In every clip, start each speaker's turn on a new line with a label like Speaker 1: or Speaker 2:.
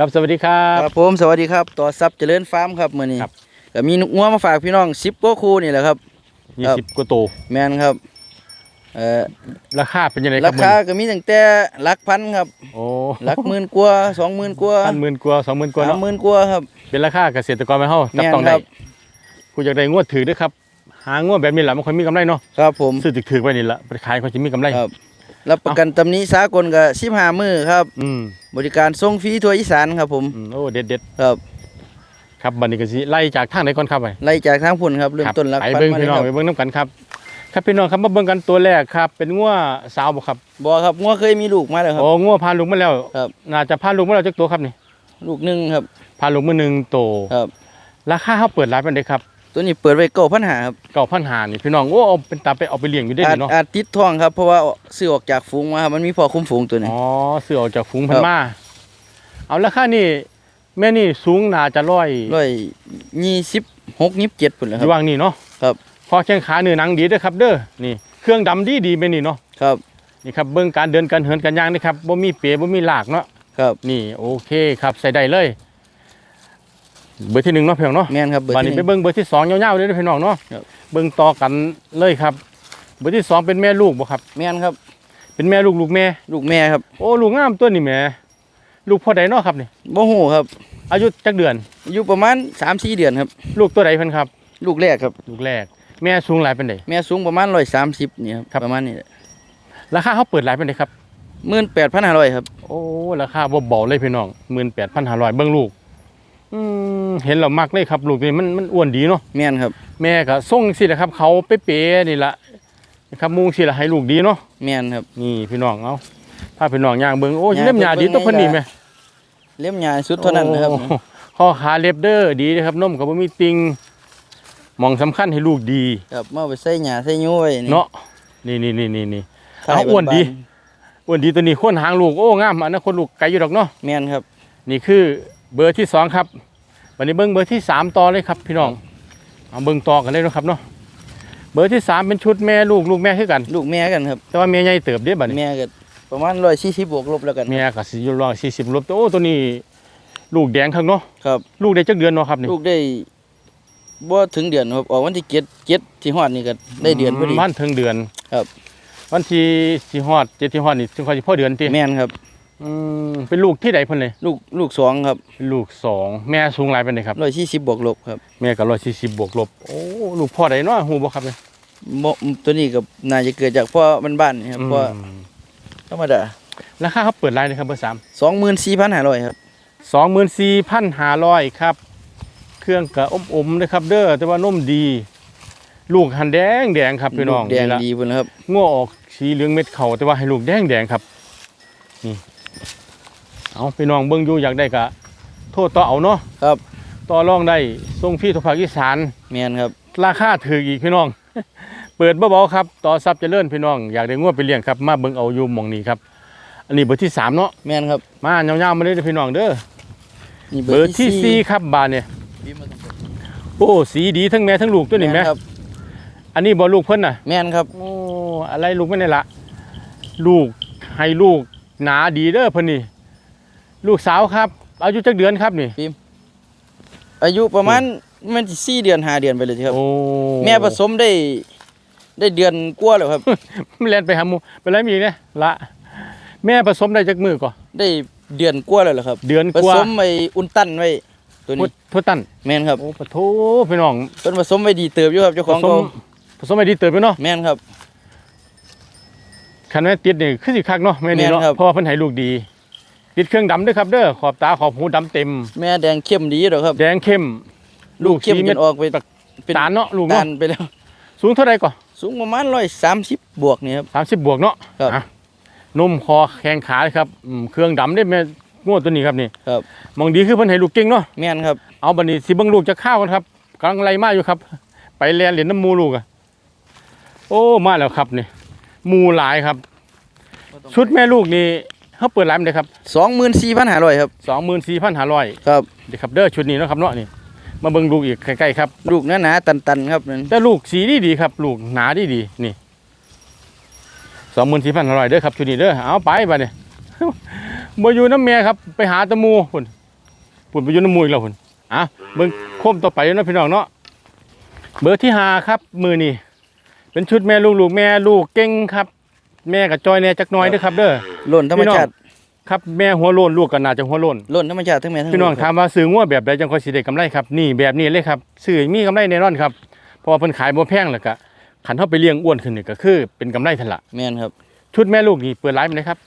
Speaker 1: ครับสวัสดีครั
Speaker 2: ครับบผมสวัสดีครับต่อซับเจริญฟาร์มครับมื้อนี้
Speaker 1: ครับ
Speaker 2: ก็มีงัวมาฝากพี่น้อง10กว่าคู่นี่แหละครับ
Speaker 1: ยี่
Speaker 2: ครับ
Speaker 1: สิบกว่าโตว
Speaker 2: แม่นครับเอ่อ
Speaker 1: ราคาเป็นยังไงค
Speaker 2: รา
Speaker 1: รับ
Speaker 2: คาก็มีตั้งแต่หลักพันครับ
Speaker 1: โอ้
Speaker 2: หลักหมื่นกว่าสองหมื่นกว่า
Speaker 1: พันหมื่นกว่าสองหมื่นกว่า
Speaker 2: สาม
Speaker 1: เนาะ
Speaker 2: หมื่นกว่าครับ
Speaker 1: เป็นราคาเกษตรกรไปเฮาจับ
Speaker 2: แม่น
Speaker 1: ต้องได้
Speaker 2: ครับ
Speaker 1: ผู้อยากได้งวดถือเด้วยครับ หางวดแบบนี้แหละมันค่อยมีกำไรเนาะ
Speaker 2: ครับผม
Speaker 1: ซื้อถือๆไว้นี่ละไปขายเขาจะมีกำไร
Speaker 2: ครับ รับประกันตำหนี้สากลก็15มื้อครับ
Speaker 1: อืม
Speaker 2: บริการส่งฟรีทั่วอีสานครับผม
Speaker 1: อืมโอ้เด็ดเด็ด
Speaker 2: ครับ
Speaker 1: ๆครับบันนี้ก็สิไล่จากทางไหนก่อนครับไป
Speaker 2: ไล่จากทางพุ่นครับเริ่ม
Speaker 1: ครับ
Speaker 2: ต้นหลัก
Speaker 1: ไป
Speaker 2: พัน
Speaker 1: เบิ้ง
Speaker 2: มาเล
Speaker 1: พี่
Speaker 2: ย
Speaker 1: น้
Speaker 2: ค
Speaker 1: อง
Speaker 2: รับ
Speaker 1: ไปเบิ้งน้ำกันครับ ครับพี่น้องครับมาเบิ้งกันตัวแรกครับ เป็นงัวสาวบ่ครับ
Speaker 2: บ่ครับงัวเคยมีลูกมาแล้วครับ
Speaker 1: โอ้งัวพาลูกมาแล้ว
Speaker 2: ครับ
Speaker 1: น่าจะพาลูกมาแล้วจักตัวครับนี่
Speaker 2: ลูกหนึงครับ
Speaker 1: พาลูกมาหนึ่งโตว
Speaker 2: ครับ
Speaker 1: ราคาเขาเปิดร้านเป็นไดครับ
Speaker 2: ตัวนี้เปิดไว้9,500ครับ
Speaker 1: เก่าพันหานี่พี่น้องโอ้เอาเป็นตาไปเอาไปเลี้ยงอยู่ได้
Speaker 2: อาจ
Speaker 1: ดีเนาะ
Speaker 2: อาจติดท้องครับเพราะว่าซื้อออกจากฝูงมาครับมันมีพอคุ้มฝูงตัวนี้
Speaker 1: อ๋อซื้อออกจากฝูงพัน
Speaker 2: ครับ
Speaker 1: มาเอาราคานี่แม่นี่สูงน่าจะร้อย
Speaker 2: ร้อยยี่สิบหกยี่สิบเจ็ดปุ่นแหล้ว
Speaker 1: อ
Speaker 2: ครั
Speaker 1: ยู่
Speaker 2: บ
Speaker 1: ว่างนี่เนาะ
Speaker 2: ครับ
Speaker 1: พอแข้งขาเนื้อหนังดีเด้อครับ เด้อนี่เครื่องดำดีดีๆแม่นี่เนาะ
Speaker 2: ครับ
Speaker 1: นี่ครับเบิ่งการเดินการเหินการย่างนี่ครับบ่มีเปรบ่มีลากเนาะ
Speaker 2: ครับ
Speaker 1: นี่โอเคครับใส่ได้เลย เบอร์ที่หนึ่งเนาะพี่น้องเนาะ
Speaker 2: แม่นครับเบอร์
Speaker 1: บัด
Speaker 2: ที่
Speaker 1: นี้
Speaker 2: ห
Speaker 1: ไป
Speaker 2: นึ่ง
Speaker 1: เบิ่งเบอร์ที่สองยาวๆเลยเด้อพี่น้องเนาะ
Speaker 2: ครับ
Speaker 1: เบิ่งต่อกันเลยครับ เบอร์ที่สองเป็นแม่ลูกบ่ครับ
Speaker 2: แม่นครับ
Speaker 1: เป็นแม่ลูกลูกแม่
Speaker 2: ลูกแม่ครับ
Speaker 1: โอ้ลูกงามตัวนี่แหม่ลูกพ่อใดเนาะครับนี่
Speaker 2: โมโหครับ
Speaker 1: อายุจักเดือน
Speaker 2: อายุประมาณสามสี่เดือนครับ
Speaker 1: ลูกตัวใดเพิ่นครับ
Speaker 2: ลูกแรกครับ
Speaker 1: ลูกแรก แม่สูงหลายเป็นได
Speaker 2: แม่สูงประมาณร้อยสามสิบนี่
Speaker 1: ครั
Speaker 2: ครับ บประมาณนี้
Speaker 1: ราคาเขาเปิดหลายเป็นไดครับ
Speaker 2: หมื่นแปดพันห้าร้อยครับ
Speaker 1: โอ้ราคาบ่เบาเลยพี่น้อง18,500เบิ่งลูก อืมเห็นแล้วมักเลยครับลูกนี่มันมันอ้วนดีเนาะ
Speaker 2: แม่นครับ
Speaker 1: แม่ก็ส่งสิแหละครับ เขาเป๊ะๆนี่ละนะครับมุงสิละให้ลูกดีเนาะ
Speaker 2: แม่นครับ
Speaker 1: นี่พี่น้องเอาถ้าพี่น้องย่างเบิ่งโอ้ย
Speaker 2: ย่าง
Speaker 1: เล่มหยาดี
Speaker 2: เบิ่ง
Speaker 1: ตัวเพิ่นนี่แม่
Speaker 2: เลี้ยมใหญ่สุดเท่านั้นนะครับ
Speaker 1: โอ้ข้อขาเล็บเด้อดีนะครับนมก็บ่มีติงหมองสำคัญให้ลูกดี
Speaker 2: ครับมาเอาไปใส่หญ้าใส่ยุ้ย
Speaker 1: เนาะนี่นี่นี่นี่นี่
Speaker 2: ถ่ย
Speaker 1: เอาอ้วนดี
Speaker 2: บา
Speaker 1: อ้วนดีตัวนี้โคนหางลูกโอ้งามอันนั้นคนลูกไกลอยู่ดอกเนาะ
Speaker 2: ๆแม่นครับ
Speaker 1: นี่คือ เบอร์ที่สองครับวันนี้เบิ้งเบอร์ที่สามต่อเลยครับ พี่น้องเอาเบิ้งต่อกันเลยเนาะครับเนาะเบอร์ที่สามเป็นชุดแม่ลูกลูกแม่คือกัน
Speaker 2: ลูกแม่กันครับ
Speaker 1: แต่ว่าแม่ใหญ่เติบเด้บัดนี้
Speaker 2: แม่ก็ประมาณร้อยสี่สิบบวกลบแล้วกัน
Speaker 1: แม่ก็สิอยู่ร้อยสี่สิบลบแต่โอ้ตัวนี้ ลูกแดงข้างเนาะ
Speaker 2: ครับ
Speaker 1: ลูกได้จักเดือนเนาะครับนี่
Speaker 2: ลูกได้บ่ถึงเดือนครับออกวันที่เจ็ดเจ็ดที่ฮอดนี่ก็ได้เดือนพอดี
Speaker 1: วันถึงเดือน
Speaker 2: ครับ
Speaker 1: วันที่สิฮอดเจ็ดที่ฮอดนี่ถึงค่อยสิพอเดือนติ
Speaker 2: แม่นครับ
Speaker 1: อืมเป็นลูกที่ใดเพิ่นเลย
Speaker 2: ลูกลูกสองครับ
Speaker 1: เป็นลูกสองแม่สูงหลายเป็นไดครับ
Speaker 2: ร้อยสี่สิบบวกลบครับ
Speaker 1: แม่ก็ร้อยสี่สิบบวกลบโอ้ลูกพ่อใดเนาะฮู้บ่ครับเนี่ย
Speaker 2: บ่ตัวนี้กับน่าจะเกิดจากพ่อบ้านๆนี่ครับพ่อ
Speaker 1: อืม
Speaker 2: ธรรมดา
Speaker 1: ราคาเขาเปิดไลน์นะครับเบอร์สาม
Speaker 2: สองหมื่นสี่พันห้าร้อยครับ
Speaker 1: สองหมื่นสี่พันห้าร้อยครับ เครื่องกระอมอมๆนะครับ เด้อแต่ว่านุ่มดี ลูกหันแดงแดงครับพี่น้อง
Speaker 2: ลูกแดง
Speaker 1: นี่ละ
Speaker 2: ดีพุ่นแล้วครับ
Speaker 1: ง้อออกสีเหลืองเม็ดเขาแต่ว่าให้ลูกแดงแดงครับนี่ เอาพี่น้องเบิ่งอยู่อยากได้กะโทษต่อเอาเนาะ
Speaker 2: ครับ
Speaker 1: ต่อรองได้ส่งพี่ทุกภาคอีสาน
Speaker 2: แม่นครับ
Speaker 1: ราคาถืออีกพี่น้อง เปิดเบาๆครับ ต่อซับเจริญพี่น้อง อยากได้งวดไปเลี้ยงครับ มาเบิ่งเอาอยู่หมองนี้ครับ อันนี้เบอร์ที่สามเนาะ
Speaker 2: แม่นครับ
Speaker 1: มาเงาๆมาเลยเด้อพี่น้องเด้อ
Speaker 2: นี่
Speaker 1: เบอร์ที่สี่ครับบานเนี่ย
Speaker 2: พี่มาตรง
Speaker 1: โอ้สีดีทั้งแม่ทั้งลูกตัวนี้แม่
Speaker 2: แม่นครับ
Speaker 1: อันนี้บอลูกเพิ่นน่ะ
Speaker 2: แม่นครับ
Speaker 1: โอ้อะไรลูกไม่ได้ละลูกให้ลูกหนาดีเด้อเพิ่นนี่ ลูกสาวครับ อายุจักเดือนครับนี่
Speaker 2: อายุประมาณมันสิสี่เดือนห้าเดือนไปเลยครับ
Speaker 1: โอ้
Speaker 2: แม่ผสมได้ได้เดือนกว่าแล้วครับ
Speaker 1: แล่นไปหาหมูเป็นไรมีเนี่ยละแม่ผสมได้จักมือก่อน
Speaker 2: ได้เดือนกว่าแล้วเหรอครับ
Speaker 1: เดือน
Speaker 2: ผ
Speaker 1: กว่า
Speaker 2: สมไอ้อุนตันไว้ตัว
Speaker 1: พุ
Speaker 2: นี้
Speaker 1: ทพุตัน
Speaker 2: แม่นครับ
Speaker 1: โอ้ปะโถพี่น้อง
Speaker 2: เพิ่นผสมไว้ดีเติบอยู่ครับเจ้า
Speaker 1: ผ
Speaker 2: ของ
Speaker 1: สม
Speaker 2: เขา
Speaker 1: ผสมไปดีเติบไปเนาะ
Speaker 2: แม่นครับ
Speaker 1: คันแม่ติดนี่คือสิคักเนาะแม่นี่เนาะ
Speaker 2: แม่นครับ
Speaker 1: เพราะว่าเพิ่นให้ลูกดี ติดเครื่องดำด้วยครับเด้อขอบตาขอบหูดำเต็ม
Speaker 2: แม่แดงเข้มดีดอกครับ
Speaker 1: แดงเข้ม ลูก
Speaker 2: เข้ม
Speaker 1: สี
Speaker 2: จ
Speaker 1: เม็ด
Speaker 2: นออกไปเป็น
Speaker 1: ตาลเนาะลูก
Speaker 2: ตา
Speaker 1: เนาะ
Speaker 2: ลไปแล้ว
Speaker 1: สูงเท่าไรก่อน
Speaker 2: สูงประมาณ130บวกนี่ครับ
Speaker 1: สามสิบบวกเนาะ
Speaker 2: ครับ
Speaker 1: อะนุ่มคอแข้งขาเลยครับอืมเครื่องดำได้แม่งวดตัวนี้ครับนี่
Speaker 2: ครับ
Speaker 1: มองดีคือเพิ่นให้ลูกเก่งเนาะ
Speaker 2: แม่นครับ
Speaker 1: เอาบัดนี้สิเบิ่งลูกจะข้าวกันครับกำลังไล่มาอยู่ครับ ไปแลนเหรียญน้ำหมูลูกอะโอ้มาแล้วครับนี่หมูหลายครับ ชุดแม่ลูกนี่ เขาเปิดร้านเลยครับ
Speaker 2: 24,500ครับ
Speaker 1: สองหมื่นสี่พันห้าร้อย
Speaker 2: ครับ
Speaker 1: เดี๋ยวครับเด้อชุดนี้เนาะครับเนาะนี่มาเบิ่งลูกอีกใกล้ๆครับ
Speaker 2: ลูกหนาๆตันๆครับนั่น
Speaker 1: แต่ลูกสีดีดีๆครับ ลูกหนาดีดีๆนี่สองหมื่นสี่พันห้าร้อยเด้อครับชุดนี้เด้อเอาไปบัดนี้บ่อยู่น้ำเมียครับ ไปหาตะมูพุ่นปุ่นไปอยุ่น้ำมูอีกแล้วพุ่นอะเบิ่งโคมต่อไปเนาะพี่น้องเนาะเบอร์ที่ห้าครับมือนี่เป็นชุดแม่ลูกลูกแม่ลูกเก่งครับ แม่กับจอยแน่จักหน้อยเด้อครับเด้อ
Speaker 2: ล้นธรรมชาติ
Speaker 1: ครับแม่หัวโลนลูกก็น่าจะหัวโลน
Speaker 2: ล้นธรรมชาติทั้งแม่ทั้ง
Speaker 1: พี่น้อง
Speaker 2: ลูกค
Speaker 1: ถา
Speaker 2: รับ
Speaker 1: มว่าซื้องัวแบบใดจังค่อยสิได้กำไรครับนี่แบบนี้เลยครับซื้อมีกำไรแน่นอนครับเพราะว่าเพิ่นขายบ่แพงแล้วก็ขันเฮาไปเลี้ยงอ้วนขึ้นนี่ก็คือเป็นกำไรทันละ
Speaker 2: แม่นครับ
Speaker 1: ชุดแม่ลูกนี่เปิดร้านไหมครับ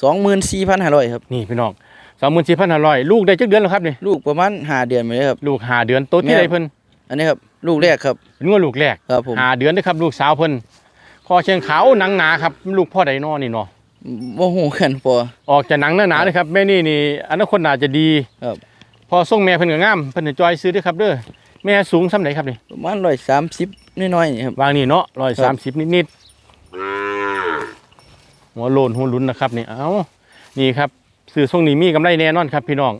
Speaker 2: สองหมื่นสี่พันห้าร้อยครับ
Speaker 1: นี่พี่น้อง24,500ลูกได้จักเดือนแล้วครับนี่
Speaker 2: ลูกประมาณห้าเดือนไปเลยครับ
Speaker 1: ลูกห้าเดือนโตที่
Speaker 2: แม่
Speaker 1: ใดเพิ่น
Speaker 2: อันนี้ครับ ลูกแรกครับ
Speaker 1: เป็นงัวลูกแรก
Speaker 2: ครับผม
Speaker 1: ห้าเดือนเด้อครับลูกสาวเพิ่น คอเชียงขาวหนังหนาครับลูกพ่อใดน้อนี่เนาะ
Speaker 2: โมโหกันพอ
Speaker 1: ออกจากหนังหนาๆเลยครับแม่นี่นี่อนาคตน่าจะดี
Speaker 2: ครับ
Speaker 1: พอส่งแม่เพิ่นก็งามเพิ่นจะจอยซื้อเด้อครับเด้อแม่สูงส่ำไหนครับนี่
Speaker 2: ประมาณร้อยสามสิบน้อยๆนี่ครับ
Speaker 1: วางนี่เนาะ130นิดๆหัวโลนหัวหลุนนะครับนี่เอ้านี่ครับซื้อส่งนี้มีกำไรแน่นอนครับ พี่น้อง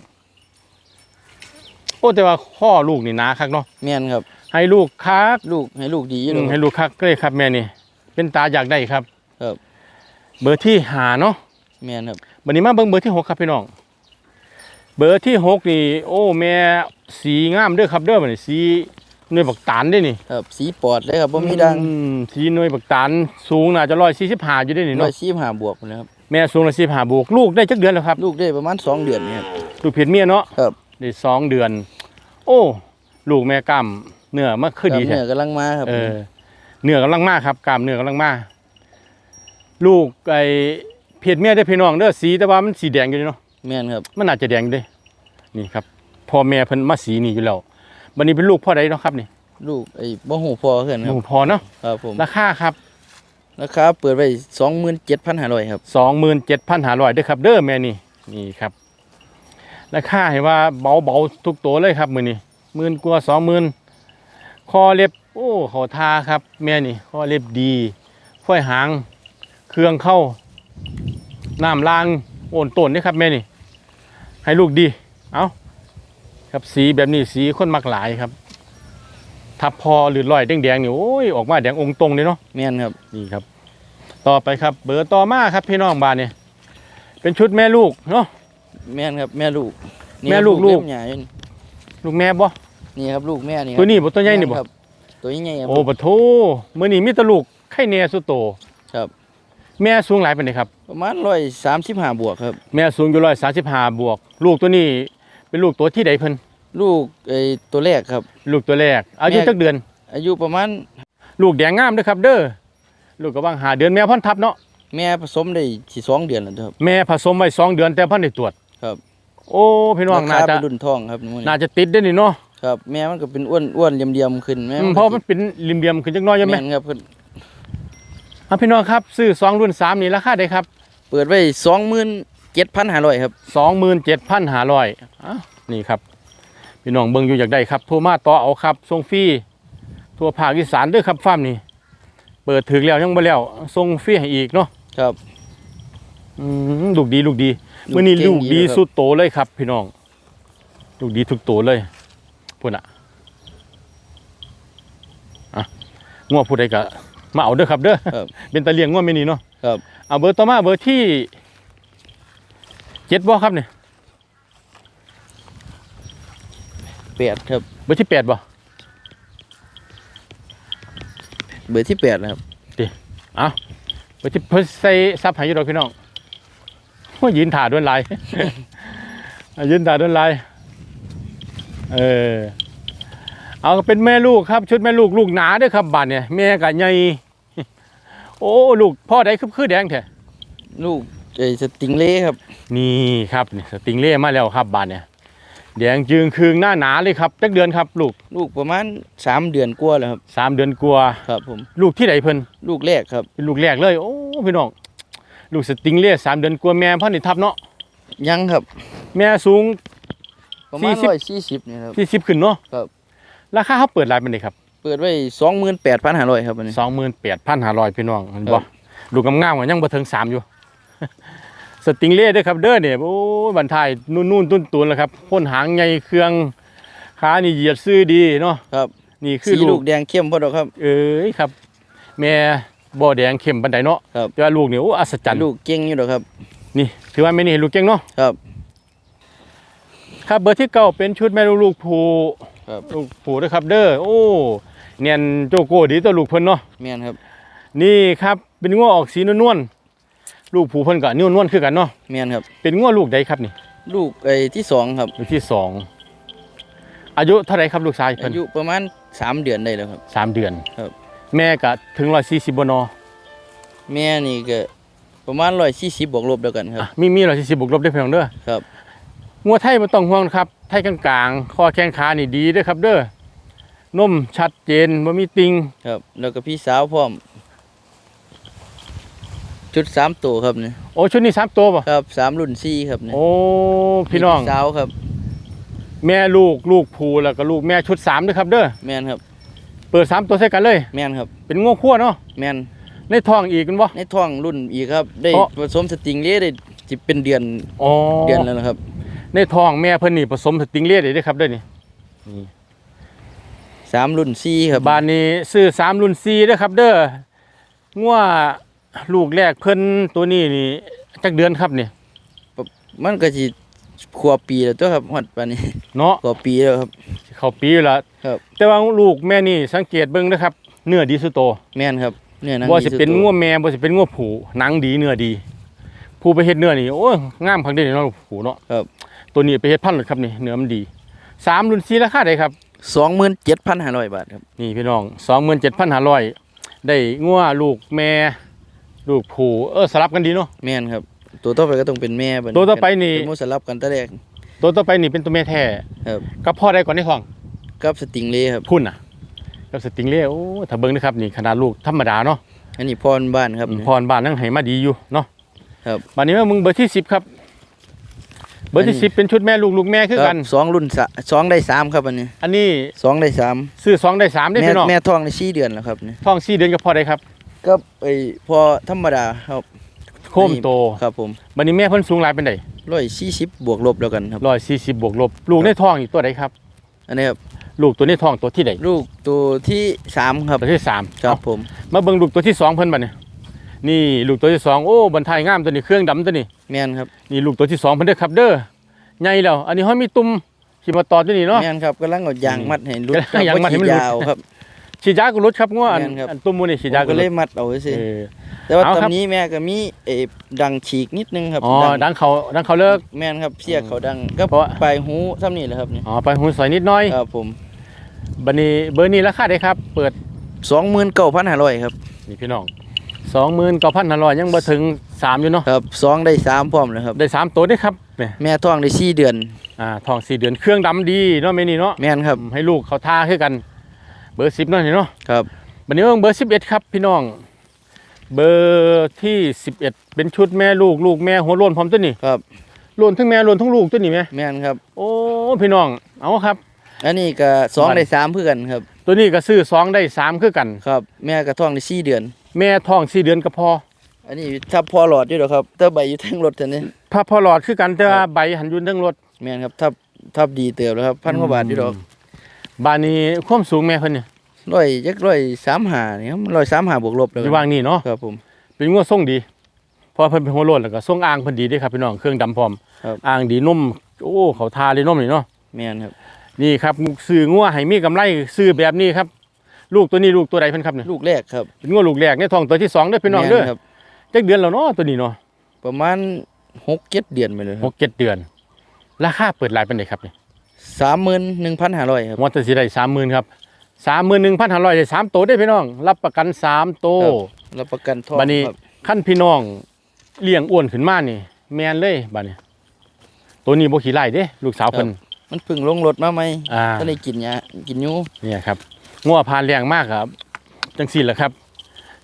Speaker 1: โอ้แต่ว่าข้อลูกนี่หนาคักเนาะ
Speaker 2: แม่นครับ
Speaker 1: ให้ลูกคัก
Speaker 2: ลูกให้ลูกดีอยู่
Speaker 1: อื
Speaker 2: แล้
Speaker 1: ม
Speaker 2: ว
Speaker 1: ให้ลูกคักเลยครับแม่นี่ เป็นตาอยากได้ครับ
Speaker 2: ครับ
Speaker 1: เบอร์ที่หาเนาะ
Speaker 2: แม่นครับ
Speaker 1: วันนี้มาเบิ่งเบอร์ที่หกครับพี่น้อง เบอร์ที่หกนี่โอ้แม่สีงามเด้อครับเด้อบัดนี้สีหน่วยบักตาลเด้อนี่
Speaker 2: ครับสีปอดเลยครับบ่มีดัง
Speaker 1: อืมสีหน่วยบักตาลสูงน่าจะร้อยสี่สิบห้าอยู่เด้อนี่
Speaker 2: ร้อ
Speaker 1: เนาะ
Speaker 2: ยสี่ห้าบวกเลยครับ
Speaker 1: แม่สูงร้อยสี่ห้าบวกลูกได้จักเดือนแล้วครับ
Speaker 2: ลูกได้ประมาณสองเดือนนี่ครับ
Speaker 1: ลูกเพชรเมียเนาะ
Speaker 2: ครับ
Speaker 1: ได้สองเดือน โอ้ ลูกแม่กล้ามเนื้อมันคือดี
Speaker 2: ครับ
Speaker 1: แท้
Speaker 2: เนื้อกำลังมาครับ
Speaker 1: เออ เนื้อกำลังมาครับกล้ามเนื้อกำลังมาลูกไอ้เพชรเมียได้อพี่น้องเด้อสีแต่ว่ามันสีแดงอยู่นี่เนาะ
Speaker 2: แม่นครับ
Speaker 1: มันอาจจะแดงอยู่เด้นี่ครับพ่อแม่เพิ่นมาสีนี่อยู่แล้วบัดนี้เป็นลูกพ่อใดเนาะครับนี่
Speaker 2: ลูกไอ้บ่หูพอเขึ้นค
Speaker 1: ลู
Speaker 2: รับ
Speaker 1: กพ่อเนาะ
Speaker 2: ครับผม
Speaker 1: ราคาครับ
Speaker 2: ราคาเปิดไว้สองหมื่นเจ็ดพันห้าร้อยครับ
Speaker 1: 27,500เด้อครับ เด้อแม่นี่นี่ครับราคาให้ว่าเบาๆทุกตัวเลยครับมื้อนี้หมื่นกว่า20,000คอเล็บ โอ้เขาทาครับ แม่นี่คอเล็บดีฝ้อยหาง เครื่องเข้าน้ำล้างโอนต้นนี่ครับแม่นี่ ให้ลูกดี เอาครับสีแบบนี้สีคนมักหลายครับทับพอหรือลอยแดงๆนี่โอ้ยออกมาแดงองค์ตรงเลยเนาะ
Speaker 2: แม่นครับ
Speaker 1: นี่ครับ ต่อไปครับ เบอร์ต่อมาครับพี่น้องบ้านเนี่ยเป็นชุดแม่ลูกเนาะ
Speaker 2: แม่นครับแม่ลูกนี่
Speaker 1: แม่ลูก
Speaker 2: ครับ
Speaker 1: ลูก
Speaker 2: เมใหญ่อยู่นี่
Speaker 1: ลูกแม่บ่
Speaker 2: นี่ครับลูกแม่นี่ครับ
Speaker 1: ตัวนี้บ่ตัวใหญ่นี่บ่
Speaker 2: ครับ ตัวใหญ่ครับ
Speaker 1: โอ้ปะโถมื้อนี้มีแตลูกไข่แน่สุดโต
Speaker 2: ครับ
Speaker 1: แม่สูงหลายปานใดครับ
Speaker 2: ประมาณร้อยสามสิบห้าบวกครับ
Speaker 1: แม่สูงอยู่135บวก ลูกตัวนี้เป็นลูกตัวที่ใดเพิ่น
Speaker 2: ลูกไอ้ตัวแรกครับ
Speaker 1: ลูกตัวแรก อายุ
Speaker 2: แม่
Speaker 1: จักเดือน
Speaker 2: อายุประมาณ
Speaker 1: ลูกแดงงามเด้อครับ เด้อลูกก็ว่างหาเดือนแม่พันทับเนาะ
Speaker 2: แม่ผสมได้สี่สองเดือนแล้วครับ
Speaker 1: แม่ผสมไว้สองเดือนแต่พันได้ตรวจ
Speaker 2: ครับ
Speaker 1: โอ้พี่น้อง
Speaker 2: รา
Speaker 1: น่า
Speaker 2: คา
Speaker 1: จะ
Speaker 2: เป็นรุ่นทองครับนี่
Speaker 1: น่าจะติดได้อนี่เนาะ
Speaker 2: ครับแม่มันก็เป็นอ้วนอ้วนเหลี่ยมๆขึ้นแม่
Speaker 1: อืมเพราะมันเป็นริมเบียมขึ้นจักหน้อยใช่ไหม
Speaker 2: แม่นครับเพิ่น
Speaker 1: อะพี่น้องครับซื้อสองรุ่นสามนี่ราคาได้ครับ
Speaker 2: เปิดไว้สองหมื่นเจ็ดพันห้าร้อยครับ
Speaker 1: สองหมื่นเจ็ดพันห้าร้อยนี่ครับ พี่น้องเบิ่งอยู่อยากได้ครับโทรมาต่อเอาครับส่งฟรีทั่วภาคอีสานเด้วยครับฟาร์มนี่เปิดถึงแล้วยังบ่แล้วส่งฟรีให้อีกเนาะ
Speaker 2: ครับ
Speaker 1: อืมลูกดีลูกดี
Speaker 2: ลูก
Speaker 1: มื้อนี้
Speaker 2: เก่ง
Speaker 1: ลูกดี
Speaker 2: ดีเลยครับ
Speaker 1: สุดโตเลยครับ พี่น้อง ลูกดีทุกโตเลย พุ่นอะอะงัวผู้ใดก็มาเอาเด้อครับเด้อ
Speaker 2: ครับ
Speaker 1: เป็นตะเลียงงัวไม่นี่เนาะ
Speaker 2: ครับ
Speaker 1: เอาเบอร์ต่อมาเบอร์ที่เจ็ดบ่ครับเนี่ย
Speaker 2: แปดครับ
Speaker 1: เบอร์ที่แปดบ่
Speaker 2: เบอร์ที่แปดนะครับ
Speaker 1: เบอร์ที่เพิ่นใส่ซับให้อยู่ดอกพี่น้องว่ายืนถ่าด้วยลาย อะยืนถ่าด้วยลาย เออ เอาก็เป็นแม่ลูกครับ ชุดแม่ลูกลูกหนาเด้วยครับบ้านเนี่ยแม่กับใหญ่โอ้ลูกพ่อใดคือคือแดงแท้
Speaker 2: ลูกไอ้สติงเล่ครับ
Speaker 1: นี่ครับนี่สติงเล่มาแล้วครับบ้านเนี่ยแดงจึงคืงหน้าหนาเลยครับจักเดือนครับ ลูก
Speaker 2: ลูกประมาณสามเดือนกว่าแล้วครับ
Speaker 1: สามเดือนกว่า
Speaker 2: ครับผม
Speaker 1: ลูกที่ไหนเพิ่น
Speaker 2: ลูกแรกครับ
Speaker 1: เป็นลูกแรกเลย โอ้พี่น้องลูกสติงเล่สามเดือนกว่าแม่พ่อนี่ทับเนาะ
Speaker 2: ยังครับ
Speaker 1: แม่สูง
Speaker 2: ประมาณ
Speaker 1: สี่สิบ
Speaker 2: ร้อยสี่สิบนี่ครับ
Speaker 1: ที่สิบขึ้นเนาะ
Speaker 2: ครับ
Speaker 1: ราคาเขาเปิดรายเป็นไงครับ
Speaker 2: เปิดไว้สองหมื่นแปดพันห้าร้อยครับอันนี้
Speaker 1: สองหมื่นแปดพันห้าร้อยพี่น้องเห็น
Speaker 2: ครั
Speaker 1: บ่
Speaker 2: บ
Speaker 1: ลูกงามๆกันยังบ่ถึงสามอยู่ สติงเล่เด้วยครับ เด้อเนี่ยโอ้ยบันทายนุ่นๆตุ้นตุนๆแล้วครับพ่นหางใหญ่เครื่องขานี่เหยียดซื้อดีเนาะ
Speaker 2: ครับ
Speaker 1: นี่คือ
Speaker 2: สี
Speaker 1: ลู
Speaker 2: ลู
Speaker 1: ก
Speaker 2: กแดงเข้มพอดอกครับ
Speaker 1: เอ้ยครับ แม่บ่แดงเข้มบันไดเนาะ
Speaker 2: ครับ
Speaker 1: แต่ว่าลูกนี่โอ้อัศจรรย์
Speaker 2: ลูกเก่งอยู่ดอกครับ
Speaker 1: นี่ถือว่าแม่นี่เห็นลูกเก่งเนาะ
Speaker 2: ครับ
Speaker 1: ครับเบอร์ที่เก้าเป็นชุดแม่ลูกลูกผู
Speaker 2: ครับ
Speaker 1: ลูกผูด้วยครับเด้อโอ้เนียนโจโก้ดีตัวลูกเพิ่นเนาะ
Speaker 2: แม่นครับ
Speaker 1: นี่ครับเป็นง้อออกสีนวลๆลูกผูเพิ่นก็นิ้วนวลคือกันเนาะ
Speaker 2: แม่นครับ
Speaker 1: เป็นง้อลูกใดครับนี่
Speaker 2: ลูกไอ้ที่สองครับ
Speaker 1: ลูกที่สองอายุเท่าไหรครับลูกชายเพิ่
Speaker 2: อานยุประมาณสามเดือนได้แล้วครับ
Speaker 1: สามเดือน
Speaker 2: ครับ
Speaker 1: แม่ก็ถึงร้อยสี่สิบบนอ
Speaker 2: แม่นี่ก็ประมาณร้อยสี่สิบบวกลบแล้วกันครับ
Speaker 1: อะมีมีร้อยสี่สิบบวกลบได้เพียงเด้อ
Speaker 2: ครับ
Speaker 1: งัวไทยไม่ต้องห่วงนะครับ ไทยกลางๆข้อแข้งขานี่ดีเด้วยครับเด้อนมชัดเจนบ่มีติง
Speaker 2: ครับ แล้วก็พี่สาวพร้อม ชุดสามตัวครับเนี่ย
Speaker 1: โอ้ชุดนี้สามตัวป่ะ
Speaker 2: ครับสามรุ่นสี่ครับเนี่ย
Speaker 1: โอ้พี่น้อง
Speaker 2: สาวครับ
Speaker 1: แม่ลูกลูกผูแล้วก็ลูกแม่ชุดสามด้วยครับเด้อ
Speaker 2: แม่นครับ
Speaker 1: เปิดสามตัวใส่กันเลย
Speaker 2: แม่นครับ
Speaker 1: เป็นงัวขั้วเนาะ
Speaker 2: แม่น
Speaker 1: ในท้องอีกกันบ่
Speaker 2: ในท้องรุ่นอีกครับ ได้
Speaker 1: เพราะ
Speaker 2: ผสมสติงเล่ได้จิเป็นเดือน
Speaker 1: อ๋อ
Speaker 2: เดือนแล้วนะครับ
Speaker 1: ในท้องแม่เพิ่นนี่ผสมสติงเลียดได้เด้อครับเด้อนี่
Speaker 2: สามรุ่นสี่ครับ
Speaker 1: บ้านนี้ซื้อสามรุ่น4เด้อครับ เด้องัวลูกแรกเพิ่นตัวนี้นี่จักเดือนครับนี่
Speaker 2: มันก็สิขวบปีแล้วตัวครับฮอดปานนี้
Speaker 1: เนาะ
Speaker 2: ขวบปีแล้วครับ
Speaker 1: สิเข้าปีอยู่แล้ว
Speaker 2: ครับ
Speaker 1: แต่ว่าลูกแม่นี่สังเกตเบิ่งนะครับ เนื้อดีสุดโต
Speaker 2: แม่นครับเนี่ยหนัง
Speaker 1: บ่
Speaker 2: ดี
Speaker 1: สิ
Speaker 2: สุด
Speaker 1: เป็น
Speaker 2: ตัว
Speaker 1: งัวแม่บ่สิเป็นงัวผูหนังดีเนื้อดี ผู้ไปเฮ็ดเนื้อนี่โอ้ยงามคักเด้เนาะผูเนาะ
Speaker 2: ครับ
Speaker 1: ตัวนี้ไปเฮ็ดพันธุ์เลยครับนี่เนื้อมันดีสามรุ่น4ราคาใดครับ
Speaker 2: สองหมื่นเจ็ดพันห้าร้อยบาทครับ
Speaker 1: นี่พี่น้อง27,500ได้งัวลูกแม่ลูกผูเออสลับกันดีเนาะ
Speaker 2: แม่นครับ ตัวต่อไปก็ต้องเป็นแม่บัด
Speaker 1: ตัวต่อไปนี่
Speaker 2: เป็นหมูสลับกันแตะแรก
Speaker 1: ตัวต่อไปนี่เป็นตัวแม่แท้
Speaker 2: ครับ
Speaker 1: กับพ่อได้ก่อนในท้อง
Speaker 2: กับสติงเล่ครับ
Speaker 1: พุ่นน่ะกับสติงเล่โอ้ถ้าเบิ่งนะครับนี่ขนาดลูกธรรมดาเนาะ
Speaker 2: อันนี้พรบ้านครับ
Speaker 1: พรบ้านนั่งให้มาดีอยู่เนาะ
Speaker 2: ครับ
Speaker 1: บัดนี้ว่ามึงเบอร์ที่10ครับ เบอร์ที่
Speaker 2: อันนี้
Speaker 1: 10เป็นชุดแม่ลูกลูกแม่คือกัน
Speaker 2: รับสองรุ่นสะสองได้สามครับอันนี้
Speaker 1: อันนี้
Speaker 2: สองได้สาม
Speaker 1: ซื้อสองได้สามได้
Speaker 2: แม่
Speaker 1: พี่น้อง
Speaker 2: แม่ท้องในสี่เดือนแล้วครับนี่
Speaker 1: ท้องสี่เดือนกับพ่อได้ครับ
Speaker 2: ก็ไอ้พอธรรมดาครับ
Speaker 1: โคมโต
Speaker 2: ครับผม
Speaker 1: บัดนี้แม่เพิ่นสูงหลายเป็นได
Speaker 2: ร้อยสี่สิบบวกลบแล้วกันครับ
Speaker 1: ร้อยสี่สิบบวกลบ ลูกในท้องอีกตัวใดครับ
Speaker 2: อันนี้ครับ
Speaker 1: ลูกตัวในท้องตัวที่ใด
Speaker 2: ลูกตัวที่สามครับ
Speaker 1: ตัวที่สาม
Speaker 2: ครับ
Speaker 1: เอา
Speaker 2: ผม
Speaker 1: มาเบิ่งลูกตัวที่สองเพิ่นบัดนี้ นี่ลูกตัวที่สองโอ้บรรทายงามตัวนี้เครื่องดำตัวนี้
Speaker 2: แม่นครับ
Speaker 1: นี่ลูกตัวที่สองเพิ่นเด้อครับเด้อใหญ่แล้วอันนี้เฮามีตุ่มสิมาตอดตัวนี้เนาะ
Speaker 2: แม่นครับกำลังเอายางมัดให้รุด
Speaker 1: กำลังยางมัดให้มันรุด
Speaker 2: ยาวครับ
Speaker 1: ฉีดยาก็ลดครับงัวอัน
Speaker 2: แม่นครับ
Speaker 1: อันตุ่มหมูนี่ฉีดยา
Speaker 2: ผม
Speaker 1: ก็
Speaker 2: ก็
Speaker 1: ล
Speaker 2: เล
Speaker 1: ด
Speaker 2: ยมัดเอาไว้สิ
Speaker 1: เออ
Speaker 2: แต่ว่า
Speaker 1: เอาครับ
Speaker 2: ตอนนี้แม่ก็มีเออดังฉีกนิดนึงครับ
Speaker 1: อ๋อดังเขาดังเขาเลิก
Speaker 2: แม่นครับเสียกเขาดังก็
Speaker 1: เพราะว่า
Speaker 2: ปลายหูซ้ำนี่แหละครับนี่
Speaker 1: อ๋อไปหูสอยนิดหน้อย
Speaker 2: ครับผม
Speaker 1: บัดนี้เบอร์นี้ราคาได้ครับ เปิด
Speaker 2: สองหมื่นเก้าพันห้าร้อยครับ
Speaker 1: นี่พี่น้อง สองหมื่นเก้าพันห้าร้อยยังบ่ถึงสามอยู่เนาะ
Speaker 2: ครับสองได้สามพร้อมเลยครับ
Speaker 1: ได้สามตัวได้ครับแหม่
Speaker 2: แม่ท้องได้สี่เดือน
Speaker 1: อ่าทองสี่เดือนเครื่องดำดีเนาะแม่นี่เนาะ
Speaker 2: แม่นครับ
Speaker 1: ให้ลูกเขาท่าคือกัน เบอร์สิบเนาะนี่เนาะ
Speaker 2: ครับ
Speaker 1: บัดนี้เบิ่งเบอร์สิบเอ็ดครับพี่น้อง เบอร์ที่สิบเอ็ดเป็นชุดแม่ลูกลูกแม่หัวโลนพร้อมตัวนี้
Speaker 2: ครับ
Speaker 1: โลนทั้งแม่โลนทั้งลูกตัวนี้ไหม
Speaker 2: แม่นครับ
Speaker 1: โอ้พี่น้องเอาครับ
Speaker 2: อันนี้ก็สองได้สามเพื่อกันครับ
Speaker 1: ตัวนี้ก็ซื้อสองได้สามคือกัน
Speaker 2: ครับแม่ก็ท้องได้สี่เดือน
Speaker 1: แม่ท้องสี่เดือนก็พอ
Speaker 2: อันนี้ทับพอหลอดอยู่หรอครับถ้าใบอยู่ทั้งรถท่านนี้
Speaker 1: พระพอหลอดคือกันแต่ว่าใบหันอยุนทั้งรถ
Speaker 2: แม่นครับทับทับดีเติบแล้วครับพันกว่าบาทอยู่ดอก
Speaker 1: บานนี้ความสูงแม่เพิ่นเนี่ย
Speaker 2: ร้อยยักร้อยสามหานี่ครับร้อยสามหาบวกลบแล้ว
Speaker 1: อยู่วางนี่เนาะ
Speaker 2: ครับผม
Speaker 1: เป็นงัวทรงดีเพราะเพิ่นเป็นหัวโลนแล้วก็ทรงอ่างเพิ่นดีเด้ครับพี่น้องเครื่องดำพร้อม
Speaker 2: ครับ
Speaker 1: อ่างดีนุ่มโอ้เขาทาเลยนุ่มนี่เนาะ
Speaker 2: แม่นครับ
Speaker 1: นี่ครับซื้องัวให้มีกำไรซื้อแบบนี้ครับ ลูกตัวนี้ลูกตัวใดเพิ่นครับเนี่ย
Speaker 2: ลูกแรกครับ
Speaker 1: เป็นงัวลูกแรกในท้องตัวที่สองเด้อพี่น้องเด้อ
Speaker 2: แม่ครับ
Speaker 1: จักเดือนแล้วเนาะตัวนี้เนาะ
Speaker 2: ประมาณหกเจ็ดเดือนไปเลยค
Speaker 1: ห
Speaker 2: รับ
Speaker 1: กเจ็ดเดือน ราคาเปิดรายเป็นไดครับนี่
Speaker 2: สามหมื่นหนึ่งพันห้าร้อยครับ
Speaker 1: มอเตอร์สีได้สามหมื่นครับสามหมื่นหนึ่งพันห้าร้อยได้สามตัวได้อพี่น้อง รับประกันสามตัว
Speaker 2: รับประกันทอง
Speaker 1: บัดนี้
Speaker 2: ครับ
Speaker 1: ขั้นพี่น้องเลี้ยงอ้วนขึ้นมานี่ แมนเลยบัดนี้ ตัวนี้บ่ขี้ไล่เด้ ลูกสาวเพิ่น
Speaker 2: มันเพึ่งลงรถมาไหม
Speaker 1: อ่า
Speaker 2: ก็เลยกินยากินอยู
Speaker 1: เนี่ยครับงัวพานเลี้ยงมากครับ จังสี่แหละครับ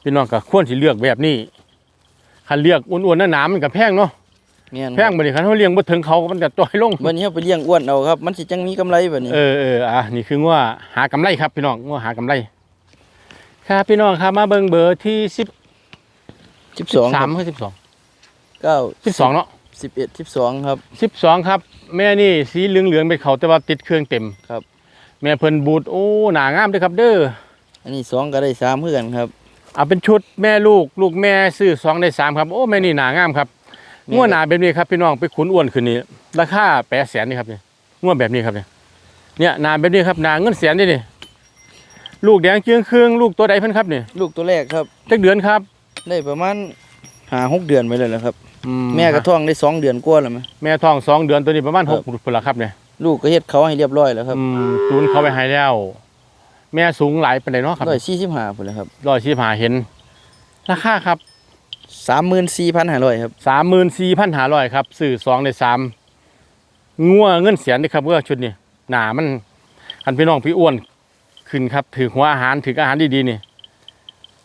Speaker 1: พี่น้องก็ควรสิเลือกแบบนี้คันเลือกอ้วนๆหนาๆมันก็แพงเนาะ
Speaker 2: แม่น
Speaker 1: แพงบัดนี้คันเฮาเลี้ยงบ่ถึงเขามันก็จ้อยลง
Speaker 2: วันนี้เอาไปเลี้ยงอ้วนเอาครับ มันสิจังมีกำไรแบบนี้
Speaker 1: เออเอออะนี่คืองัวหากำไรครับ พี่น้องงัวหากำไร ครับพี่น้องครับมาเบิ่งเบอร์ที่10
Speaker 2: สิบสอง
Speaker 1: 13คือ12
Speaker 2: เก้า
Speaker 1: 12เนาะ
Speaker 2: สิบเอ็ดสิบสองครับ
Speaker 1: 12ครับ แม่นี่สีเหลืองๆเป็นเขาแต่ว่าติดเครื่องเต็ม
Speaker 2: ครับ
Speaker 1: แม่เพิ่นบูดโอ้หนางามเด้อครับ เด้อ
Speaker 2: อันนี้สองก็ได้สามเพื่อกันครับ
Speaker 1: เอาเป็นชุดแม่ลูกลูกแม่ซื้อสองได้สามครับโอ้แม่นี่หนางามครับ
Speaker 2: แม่
Speaker 1: งัวหนาแบบนี้ครับพี่น้องไปขุนอ้วนขึ้นนี่ราคาแปดแสนนี่ครับนี่ง่วแบบนี้ครับเนี่ยเนี่ยหนาแบบนี้ครับหนาเงินแสนนี่นี่ลูกแดงเจืองเครื่องลูกตัวใดเพิ่นครับเนี่ย
Speaker 2: ลูกตัวแรกครับ
Speaker 1: จักเดือนครับ
Speaker 2: ได้ประมาณหาหกเดือนไปเลยแหล้วครับ
Speaker 1: อื
Speaker 2: แม่กระท้องได้สองเดือนกว่าแล้วมั้ย
Speaker 1: แม่ท้องสองเดือนตัวนี้ประมาณ
Speaker 2: ค
Speaker 1: ห
Speaker 2: รั
Speaker 1: ก
Speaker 2: บ
Speaker 1: พุ่นละครับเนี่ย
Speaker 2: ลูกก็เฮ็ดเขาให้เรียบร้อยแล้วครับ
Speaker 1: อืมจูนเขาไปให้แล้ว แม่สูงหลายปานใดเนาะครับ
Speaker 2: ร้อยสี่สิบห้าพุ่นแหล้วครับ
Speaker 1: ร้อยชีพหาเห็น ราคาครับ
Speaker 2: สามหมื่นสี่พันห้าร้อยครับ
Speaker 1: สามหมื่นสี่พันหาร้อยครับซื้อสองในสามงัวเงินเสียนนี่ครับเมื่อชุดนี้หนามันคันพี่น้องพี่อ้วนขึ้นครับถือหัวอาหารถืออาหารดีๆนี่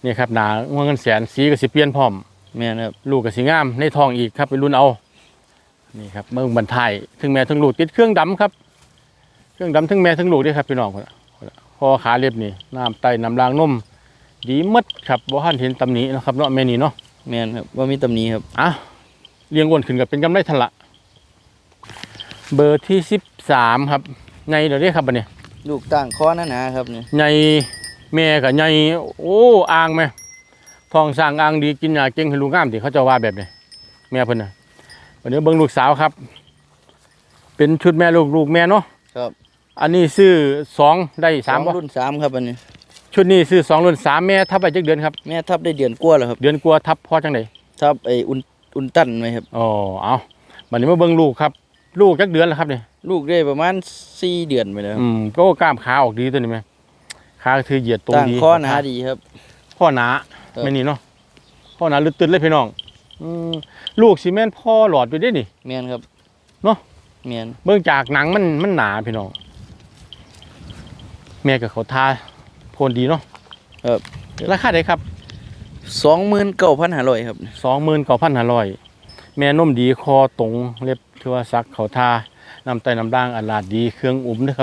Speaker 1: นี่ครับหนางัวเงินแสนสีก็สิเปลี่ยนพร้อม
Speaker 2: แม่นครับ
Speaker 1: ลูกก็สิงามในทองอีกครับไปรุ่นเอานี่ครับเมืองบันทายถึงแม่ถึงลูกติดเครื่องดำครับ เครื่องดำถึงแม่ถึงลูกด้วยครับพี่น้องพุ่นน่ะพุ่นน่ะคอขาเรียบนี่น้ำไตน้ำรางนมดีหมดครับบ่ทันเห็นตำหนินะครับเนาะแม่นี่เนาะ
Speaker 2: แม่นครับว่ามีตำหนิครับ
Speaker 1: อะเลี้ยงอ้วนขึ้นกับเป็นกำไรทันละเบอร์ที่สิบสามครับไงเดี๋ยวนี้ครับบันนี้
Speaker 2: ลูกต่างคอหนาๆครับนี่
Speaker 1: ไงแม่กับไงโอ้อ่างไหม ทองสร้างอ่างดีกินยาเก่งให้ลูกงามที่เขาจะว่าแบบนี้แม่เพิ่นน่ะวันนี้เบิ่งลูกสาวครับ เป็นชุดแม่ลูกลูกแม่เนาะ
Speaker 2: ครับ
Speaker 1: อันนี้ซื้อสองได้สาม
Speaker 2: อง
Speaker 1: บ่
Speaker 2: รุ่นสามครับอันนี้
Speaker 1: ชุดนี้ซื้อสองรุ่นสามแม่ทับไปจักเดือนครับ
Speaker 2: แม่ทับได้เดือนกว่าแล้วครับ
Speaker 1: เดือนกลัวาทับพ่อจังได
Speaker 2: ทับไอ้อุ่นอุ่นตันไหมครับ
Speaker 1: อ๋อเอาบัดนี้มาเบิ่งลูกครับ ลูกจักเดือนแล้วครับเนี่ย
Speaker 2: ลูกได้ประมาณสี่เดือนไปแล้วครับ
Speaker 1: อืมก็กล้ามขาออกดีตัวนี้ไหมขาคือเหยียดตรง
Speaker 2: ต่าง
Speaker 1: ดี
Speaker 2: คอหนาดีครับ
Speaker 1: พ่อหนา
Speaker 2: ครับ
Speaker 1: ไม่นี่เนาะพ่อหนาลึกตึดเลยพี่น้องอืมลูกซีเมนต์พ่อหลอดอยู่เด้นี่
Speaker 2: แม่นครับ
Speaker 1: เนาะ
Speaker 2: แม่น
Speaker 1: เบื้องจากหนังมันมันหนาพี่น้องแม่กับเขาทาโพนดีเนาะ
Speaker 2: ครับ
Speaker 1: ราคาได้ครับ
Speaker 2: สองหมื่นเก้าพันห้าร้อยครับ
Speaker 1: สองหมื่นเก้าพันห้าร้อยแม่นมดีคอตรงเล็บเทวาซักเขาทาน้ำไตน้ำด่างอลาดดีเครื่องอุ้มนะครับ